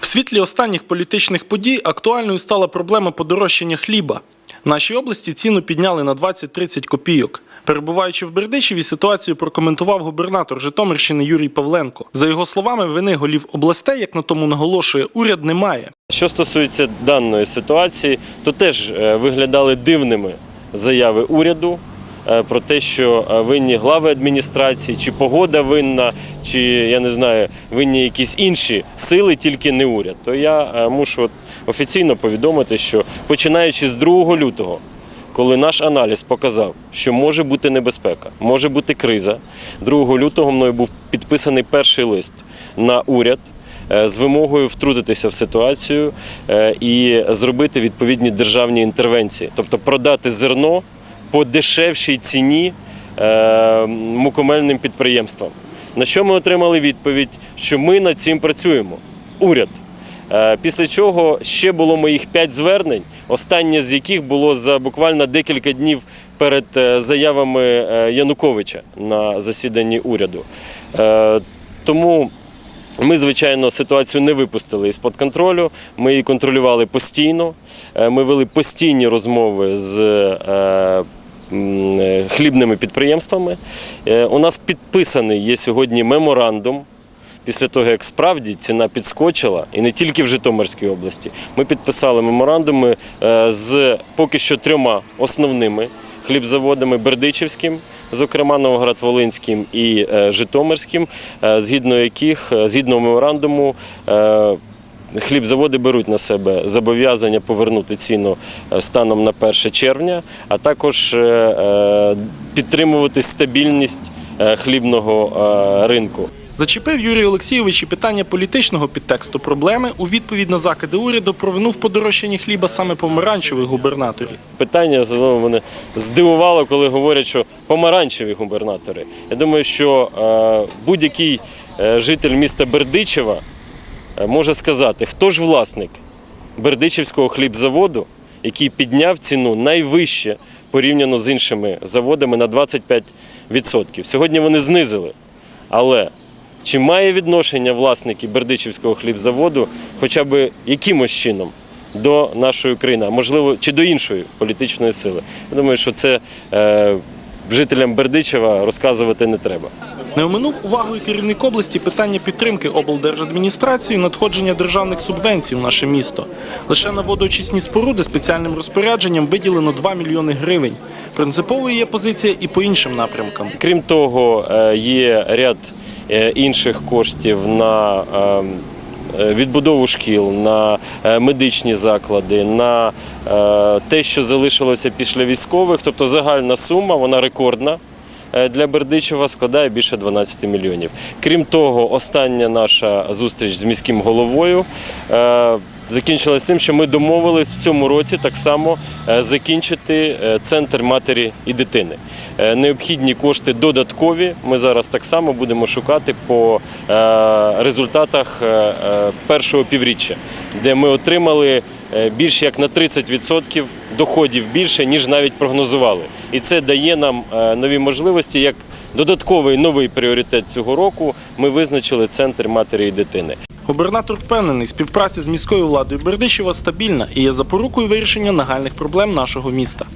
В світлі останніх політичних подій актуальною стала проблема подорожчання хліба. В нашій області ціну підняли на 20-30 копійок. Перебуваючи в Бердичеві, ситуацію прокоментував губернатор Житомирщини Юрій Павленко. За його словами, вини голів областей, як на тому наголошує, уряд немає. Що стосується даної ситуації, то теж е, виглядали дивними заяви уряду про те, що е, винні глави адміністрації, чи погода винна, чи я не знаю, винні якісь інші сили, тільки не уряд. То я е, мушу офіційно повідомити, що починаючи з 2 лютого. Коли наш аналіз показав, що може бути небезпека, може бути криза, 2 лютого мною був підписаний перший лист на уряд е, з вимогою втрутитися в ситуацію е, і зробити відповідні державні інтервенції, тобто продати зерно по дешевшій ціні е, мукомельним підприємствам. На що ми отримали відповідь, що ми над цим працюємо. Уряд. Е, Після чого ще було моїх п'ять звернень, останнє з яких було за буквально декілька днів перед е, заявами Януковича на засіданні уряду. Тому ми, звичайно, ситуацію не випустили із-під контролю. Ми її контролювали постійно. Ми вели постійні розмови з хлібними підприємствами. Е, У нас підписаний є сьогодні меморандум. Після того, як справді ціна підскочила, і не тільки в Житомирській області, ми підписали меморандуми е, з поки що трьома основними хлібзаводами Бердичівським, зокрема Новоград-Волинським і е, Житомирським, е, згідно яких, е, згідно меморандуму, е, Хлібзаводи беруть на себе зобов'язання повернути ціну е, станом на 1 червня, а також е, е, підтримувати стабільність хлібного ринку. Зачепив Юрій Олексійович і питання політичного підтексту проблеми у відповідь на закиди уряду про вину в подорожчанні хліба саме помаранчевих губернаторів. Питання знову мене здивувало, коли говорять, що помаранчеві губернатори. Я думаю, що будь-який житель міста Бердичева може сказати, хто ж власник Бердичівського хлібзаводу, який підняв ціну найвище порівняно з іншими заводами на 25%. Сьогодні вони знизили. Але чи має відношення власники Бердичівського хлібзаводу хоча б якимось чином до нашої країни, а можливо, чи до іншої політичної сили? Я думаю, що це е, жителям Бердичева розказувати не треба. Не оминув увагою керівник області питання підтримки облдержадміністрації надходження державних субвенцій у наше місто. Лише на водоочисні споруди спеціальним розпорядженням виділено 2 мільйони гривень. Принциповою є позиція і по іншим напрямкам. Крім того, е, є ряд е, інших коштів на е, відбудову шкіл, на медичні заклади, на те, що залишилося після військових. Тобто загальна сума, вона рекордна. Е, Для Бердичева складає більше 12 мільйонів. Крім того, остання наша зустріч з міським головою е, закінчилась тим, що ми домовились в цьому році так само е, закінчити центр матері і дитини. Необхідні кошти додаткові. Ми зараз так само будемо шукати по результатах першого півріччя, де ми отримали більш як на 30% доходів більше, ніж навіть прогнозували. І це дає нам е, нові можливості. Як додатковий новий пріоритет цього року ми визначили центр матері і дитини. Губернатор впевнений, співпраця з міською владою Бердичева стабільна і є запорукою вирішення нагальних проблем нашого міста.